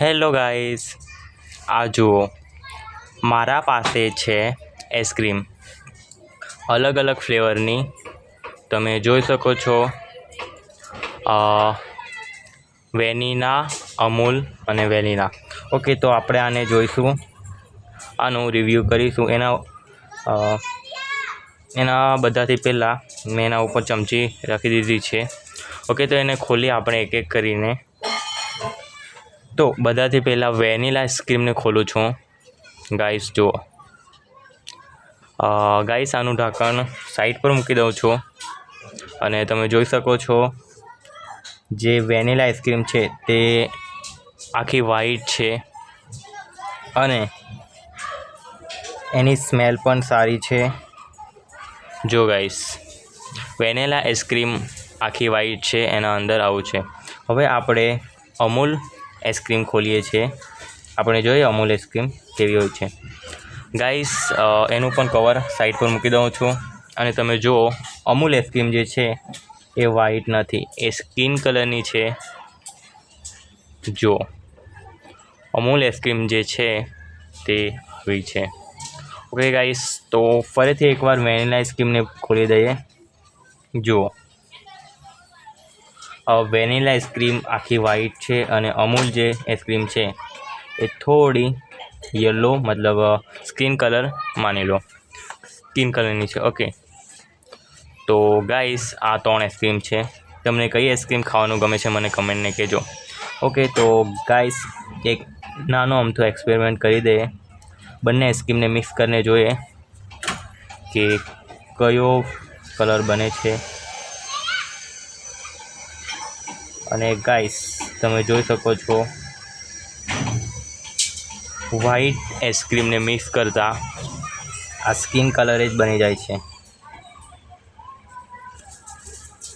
Hello guys. આ જુઓ, મારા પાસે છે આઈસ્ક્રીમ. અલગ અલગ ફ્લેવરની. તમે જોઈ શકો છો વેનીના, અમૂલ અને વેનીના. ઓકે, તો આપણે આને જોઈશું. આનું રિવ્યૂ કરીશું. એના એના બધાથી પહેલાં મેં એના ઉપર ચમચી રાખી દીધી છે. ઓકે, તો એને ખોલી આપણે એક એક કરીને તો બધાથી પહેલાં વેનીલા આઈસ્ક્રીમને ખોલું છું. ગાઈસ, જુઓ. ગાઈસ, આનું ઢાંકણ સાઈડ પર મૂકી દઉં છું. અને તમે જોઈ શકો છો, જે વેનીલા આઈસ્ક્રીમ છે તે આખી વ્હાઈટ છે. અને એની સ્મેલ પણ સારી છે. જો ગાઈસ, વેનીલા આઈસ્ક્રીમ આખી વ્હાઈટ છે, એના અંદર આવું છે. હવે આપણે અમૂલ આઈસ્ક્રીમ ખોલીએ છીએ. આપણે જોઈએ અમૂલ આઈસ્ક્રીમ કેવી હોય છે. ગાઈસ એનું પણ કવર સાઈડ પર મૂકી દઉં છું. અને તમે જુઓ, અમૂલ આઈસ્ક્રીમ જે છે, એ વ્હાઈટ નથી. એ સ્કિન કલરની છે. જુઓ, અમૂલ આઈસ્ક્રીમ જે છે, તે આવી છે. ઓકે ગાઈસ તો ફરીથી એકવાર વેનિલા આઈસ્ક્રીમને ખોલી દઈએ. જુઓ. વેનીલા આઈસ્ક્રીમ આખી વ્હાઈટ છે અને અમૂલ જે આઈસ્ક્રીમ છે એ થોડી યલો મતલબ સ્કિન કલર માની લો. સ્કિન કલરની છે ઓકે તો ગાઈસ આ ત્રણ આઈસ્ક્રીમ છે. તમને કઈ આઈસ્ક્રીમ ખાવાનું ગમે છે મને કમેન્ટને કહેજો. ઓકે તો ગાઈસ એક નાનો અમથો એક્સપેરિમેન્ટ કરી દઈએ બંને આઈસ્ક્રીમને મિક્સ કરીને જોઈએ કે કયો કલર બને છે. અને ગાઈસ તમે જોઈ શકો છો. વ્હાઈટ આઈસ્ક્રીમને મિક્સ કરતાં આ સ્કિન કલર જ બની જાય છે.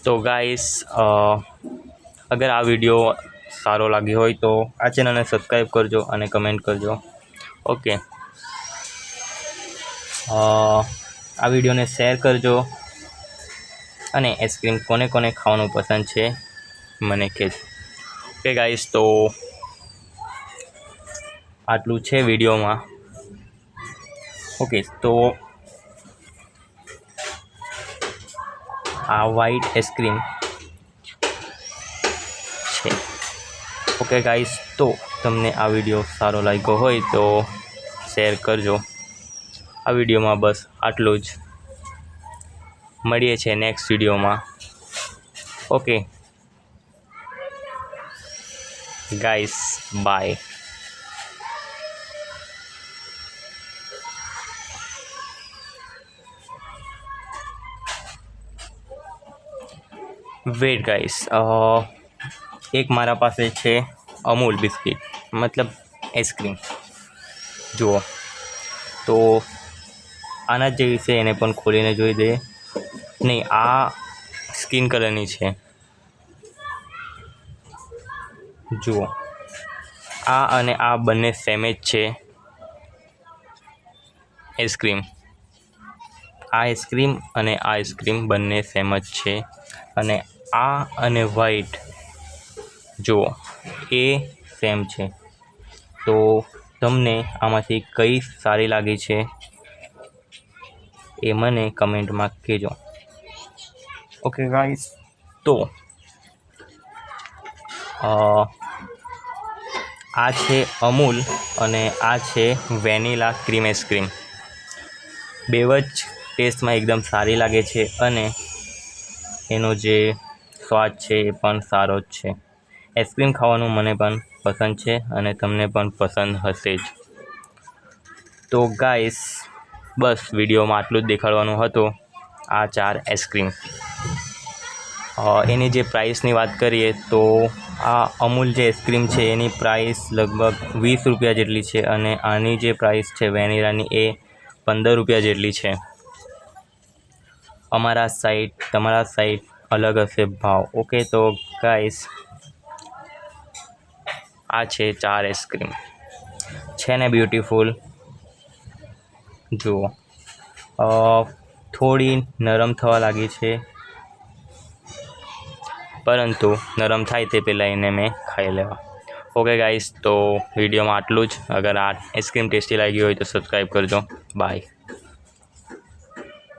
તો ગાઈસ અગર આ વીડિયો સારો લાગ્યો હોય તો આ ચેનલને સબસ્ક્રાઈબ કરજો અને કમેન્ટ કરજો. ઓકે આ વિડીયોને શેર કરજો. અને આઈસ્ક્રીમ કોને કોને ખાવાનું પસંદ છે મને કહેજો ઓકે ગાઈસ તો આટલું છે વિડીયોમાં. ઓકે તો આ વ્હાઈટ આઈસ્ક્રીમ છે. ઓકે ગાઈસ તો તમને આ વીડિયો સારો લાગ્યો હોય તો શેર કરજો. આ વિડીયોમાં બસ આટલું જ. મળીએ છીએ નેક્સ્ટ વિડીયોમાં. Okay guys bye wait guys એક મારા પાસે છે અમૂલ બિસ્કિટ, મતલબ આઈસ્ક્રીમ જુઓ. તો આના જેવી છે, એને પણ ખોલીને જોઈ દઈએ નહીં, આ સ્કિન કલરની છે. જુઓ. આ અને આ બંને સેમ જ છે. આઈસ્ક્રીમ આ આઈસ્ક્રીમ અને આ આઈસ્ક્રીમ બંને સેમ જ છે. અને આ અને વ્હાઈટ જુઓ, એ સેમ છે. તો તમને આમાંથી કઈ સારી લાગી છે એ મને કમેન્ટમાં કહેજો. ઓકે ગાઈસ તો આ છે અમૂલ અને આ છે વેનીલા ક્રીમ આઈસ્ક્રીમ બેવ જ ટેસ્ટમાં એકદમ સારી લાગે છે અને એનો જે સ્વાદ છે એ પણ સારો જ છે. આઈસ્ક્રીમ ખાવાનું મને પણ પસંદ છે અને તમને પણ પસંદ હશે જ. તો ગાઈસ, બસ વિડીયોમાં આટલું જ દેખાડવાનું હતું. આ ચાર આઈસ્ક્રીમ એની જે પ્રાઇસની વાત કરીએ તો આ અમૂલ જે આઈસ્ક્રીમ છે, એની પ્રાઇસ લગભગ વીસ રૂપિયા જેટલી છે અને આની જે પ્રાઇસ છે, વેનીલાની એ પંદર રૂપિયા જેટલી છે. અમારા સાઈડ તમારા સાઈડ અલગ હશે ભાવ. ઓકે તો ગાઈસ આ છે ચાર આઈસ્ક્રીમ છે ને બ્યુટીફુલ જુઓ. થોડી નરમ થવા લાગી છે. પરંતુ નરમ થાય તે પહેલાં એને મેં ખાઈ લેવા. ઓકે ગાઈસ તો વિડીયોમાં આટલું જ. અગર આ આઈસ્ક્રીમ ટેસ્ટી લાગી હોય તો સબસ્ક્રાઈબ કરજો. બાય